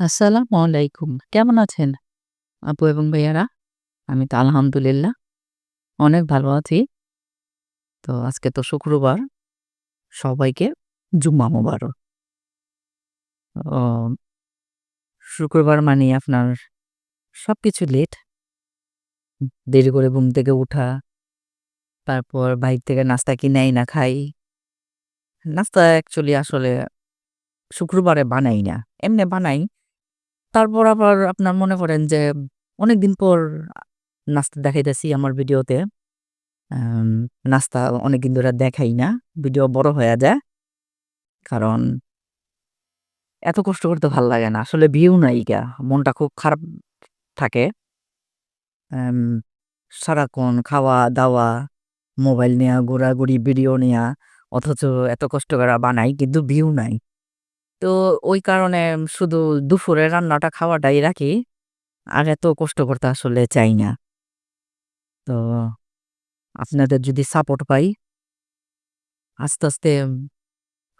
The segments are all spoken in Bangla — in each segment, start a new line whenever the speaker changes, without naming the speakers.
আসসালামু আলাইকুম। কেমন আছেন? আপু এবং ভাইয়ারা? আমি তো আলহামদুলিল্লাহ অনেক ভালো আছি। তো আজকে তো শুক্রবার। সবাইকে জুম্মা মোবারক। ও শুক্রবার মানেই আপনার সব কিছু লেট। দেরি করে ঘুম থেকে উঠা। তারপর বাহির থেকে নাস্তা কিনে না খাই। নাস্তা অ্যাকচুয়ালি আসলে শুক্রবারে বানাই না। এমনি বানাই। তারপর আবার আপনার মনে করেন যে অনেকদিন পর নাস্তা দেখাইতেছি আমার ভিডিওতে। নাস্তা অনেকদিন ধরে দেখাই না। ভিডিও বড় হয়ে যায়। কারণ এত কষ্ট করতে ভালো লাগে না। আসলে ভিউ নাই গা। মনটা খুব খারাপ থাকে। সারাক্ষণ খাওয়া-দাওয়া, মোবাইল নেয়া, ঘোরাঘুরি, ভিডিও নেওয়া অথচ এত কষ্ট কইরা বানাই কিন্তু ভিউ নাই। তো ওই কারণে শুধু দুপুরে রান্নাটা খাওয়াটাই রাখি। আর এত কষ্ট করতে আসলে চাই না। তো আপনাদের যদি সাপোর্ট পাই আস্তে, আস্তে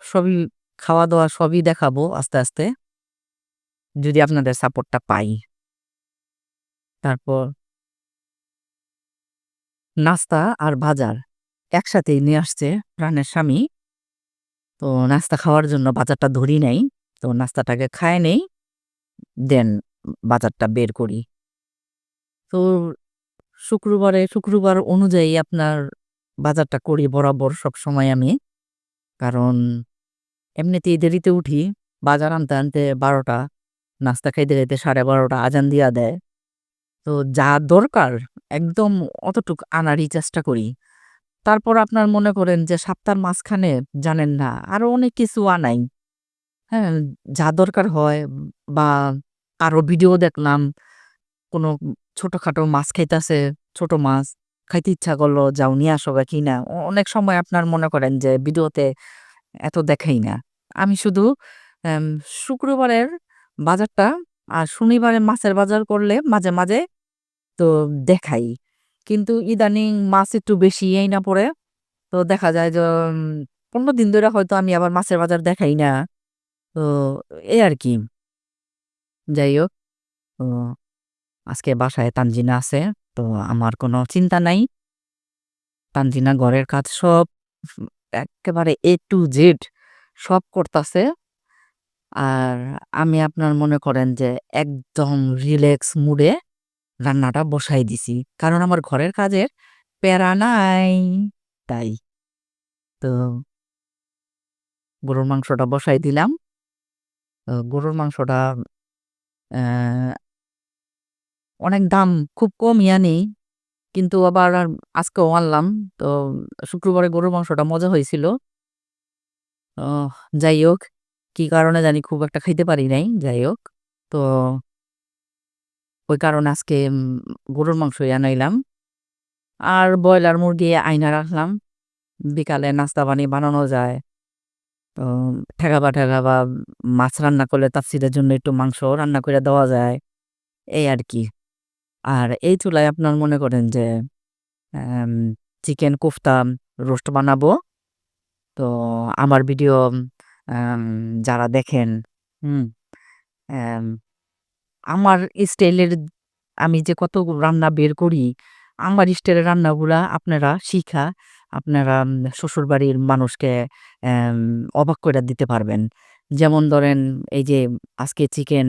সবই খাওয়া-দাওয়া সবই দেখাবো আস্তে, আস্তে। যদি আপনাদের সাপোর্টটা পাই। তারপর নাস্তা আর বাজার একসাথেই নিয়ে আসছে প্রাণের স্বামী। তো নাস্তা খাওয়ার জন্য বাজারটা ধরি নাই। তো নাস্তাটাকে খাইয়া নেই। দেন বাজারটা বের করি। তো শুক্রবারে শুক্রবার অনুযায়ী আপনার বাজারটা করি বরাবর সব সময় আমি। কারণ এমনিতেই দেরিতে উঠি। বাজার আনতে, আনতে বারোটা নাস্তা খাইতে, খাইতে ১২:৩০ আজান দিয়া দেয়। তো যা দরকার একদম অতটুক আনারই চেষ্টা করি। তারপর আপনার মনে করেন যে সপ্তাহের মাঝখানে জানেন না আরও অনেক কিছু আনাই। হ্যাঁ? যা দরকার হয় বা কারও ভিডিও দেখলাম, কোনো ছোটখাটো মাছ খাইতাছে, ছোট মাছ। খাইতে ইচ্ছা করল, যাও নিয়ে আসো গা কিনা। অনেক সময় আপনার মনে করেন যে ভিডিওতে এত দেখাই না। আমি শুধু শুক্রবারের বাজারটা আর শনিবারে মাছের বাজার করলে মাঝে, মাঝে তো দেখাই। কিন্তু ইদানিং মাছ একটু বেশি এই না পড়ে। তো দেখা যায় যে ১৫ দিন ধরে হয়তো আমি আবার মাছের বাজার দেখাই না। তো এই আরকি। যাই হোক। তো আজকে বাসায় তানজিনা আছে। তো আমার কোনো চিন্তা নাই। তানজিনা ঘরের কাজ সব এক্কেবারে এ টু জেড সব করতাছে। আর আমি আপনার মনে করেন যে, একদম রিল্যাক্স মুডে রান্নাটা বসাই দিছি। কারণ আমার ঘরের কাজের প্যারা নাই। তাই। তো গরুর মাংসটা বসাই দিলাম। গরুর মাংসটা অনেক দাম, খুব কমই আনি। কিন্তু আবার আজকেও আনলাম। তো শুক্রবারে গরুর মাংসটা মজা হয়েছিল যাই হোক। কি কারণে জানি খুব একটা খাইতে পারি নাই। যাই হোক। তো ওই কারণে আজকে গরুর মাংসই আনাইলাম। আর ব্রয়লার মুরগি আইনা রাখলাম। বিকালে নাস্তা পানি বানানো যায়। তো ঠেকাবা-ঠেকাবা মাছ রান্না করলে তাফসীরের জন্য একটু মাংস রান্না করে দেওয়া যায়। এই আর কি আর এই চুলায় আপনার মনে করেন যে চিকেন কোফতা রোস্ট বানাবো। তো আমার ভিডিও যারা দেখেন, হুম? আমার স্টাইলের আমি যে কত রান্না বের করি, আমার স্টাইলের রান্নাগুলা আপনারা শিখা আপনারা শ্বশুরবাড়ির মানুষকে অবাক করে দিতে পারবেন। যেমন ধরেন এই যে আজকে চিকেন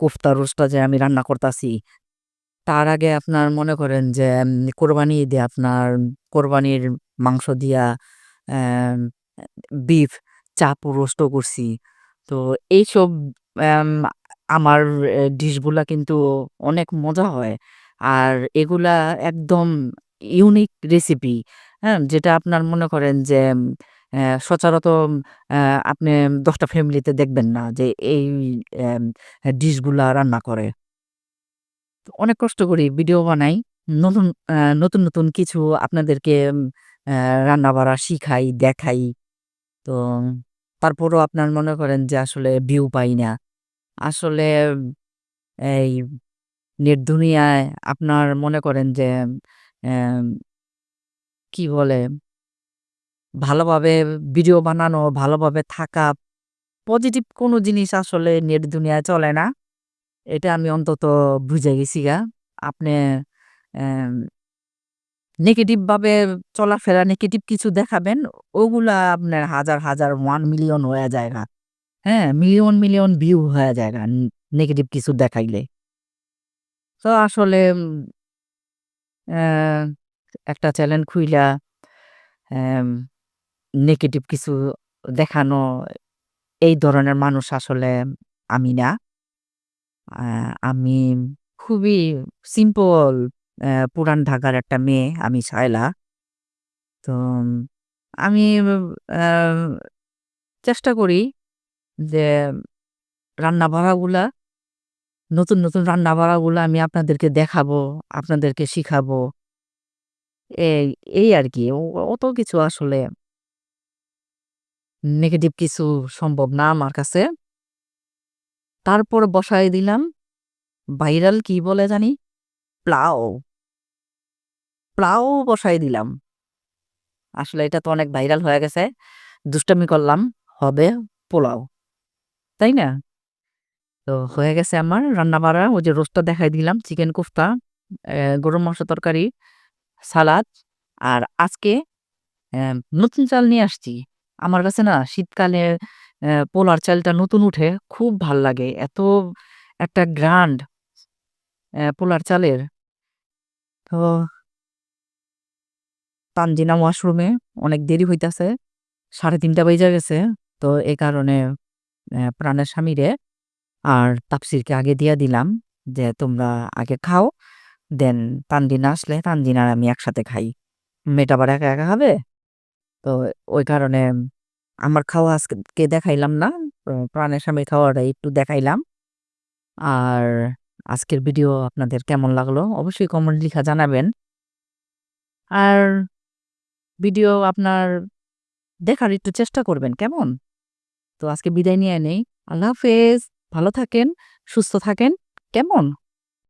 কোফতা রোস্টটা যে আমি রান্না করতাছি। তার আগে আপনার মনে করেন যে কোরবানি ঈদে আপনার কোরবানির মাংস দিয়া বিফ চাপ রোস্টও করছি। তো এইসব আমার ডিশগুলা কিন্তু অনেক মজা হয়। আর এগুলা একদম ইউনিক রেসিপি। হ্যাঁ? যেটা আপনার মনে করেন যে অ্যা সচরাচর আপনি ১০ টা ফ্যামিলিতে দেখবেন না যে এই ডিশগুলা রান্না করে। অনেক কষ্ট করি ভিডিও বানাই। নতুন নতুন, নতুন কিছু আপনাদেরকে অ্যা রান্না-বাড়া শিখাই, দেখাই। তো তারপরও আপনার মনে করেন যে আসলে ভিউ পাই না। আসলে এই নেট দুনিয়ায় আপনার মনে করেন যে কি বলে? ভালোভাবে ভিডিও বানানো, ভালোভাবে থাকা পজিটিভ কোনো জিনিস আসলে নেট দুনিয়ায় চলে না। এটা আমি অন্তত বুঝে গেছি গা। আপনি অ্যাম নেগেটিভ ভাবে চলাফেরা নেগেটিভ কিছু দেখাবেন, ওগুলা আপনার হাজার, হাজার 1 মিলিয়ন হয়ে যায়গা। হ্যাঁ? মিলিয়ন, মিলিয়ন ভিউ হয়ে যায়গা ন নেগেটিভ কিছু দেখাইলে। তো আসলে একটা চ্যানেল খুইলা নেগেটিভ কিছু দেখানো এই ধরনের মানুষ আসলে আমি না। আমি খুবই সিম্পল পুরান ঢাকার একটা মেয়ে আমি শায়লা। তো আমি চেষ্টা করি যে রান্না-বাড়াগুলা নতুন, নতুন রান্না-বাড়াগুলা আমি আপনাদেরকে দেখাবো, আপনাদেরকে শিখাবো। এই, এই আর কি অত কিছু আসলে নেগেটিভ কিছু সম্ভব না আমার কাছে। তারপর বসায় দিলাম ভাইরাল কি বলে জানি? প্লাউ। প্লাউ বসাই দিলাম। আসলে এটা তো অনেক ভাইরাল হয়ে গেছে। দুষ্টামি করলাম, হবে পোলাও। তাই না? তো হয়ে গেছে আমার রান্না-বাড়া। ওই যে রোস্টটা দেখাই দিলাম, চিকেন কোফতা, গরম মাংস তরকারি, সালাদ। আর আজকে নতুন চাল নিয়ে আসছি। আমার কাছে না শীতকালে পোলার চালটা নতুন উঠে খুব ভালো লাগে। এত একটা গ্রান্ড পোলার চালের। তো তানজিনা ওয়াশরুমে অনেক দেরি হইতাছে। সাড়ে তিনটা বেজে গেছে। তো এই কারণে প্রাণের স্বামীরে আর তাপসিরকে আগে দিয়া দিলাম যে, "তোমরা আগে খাও। দেন তানজিনা আসলে তানজিনা আর আমি একসাথে খাই। মেয়েটা আবার একা, একা খাবে?" তো ওই কারণে আমার খাওয়া আজকে দেখাইলাম না। প্রাণের স্বামীর খাওয়াটা একটু দেখাইলাম। আর আজকের ভিডিও আপনাদের কেমন লাগল? অবশ্যই কমেন্ট লিখা জানাবেন। আর ভিডিও আপনার দেখার একটু চেষ্টা করবেন, কেমন? তো আজকে বিদায় নিয়ে নেই। আল্লাহ হাফেজ। ভালো থাকেন, সুস্থ থাকেন, কেমন?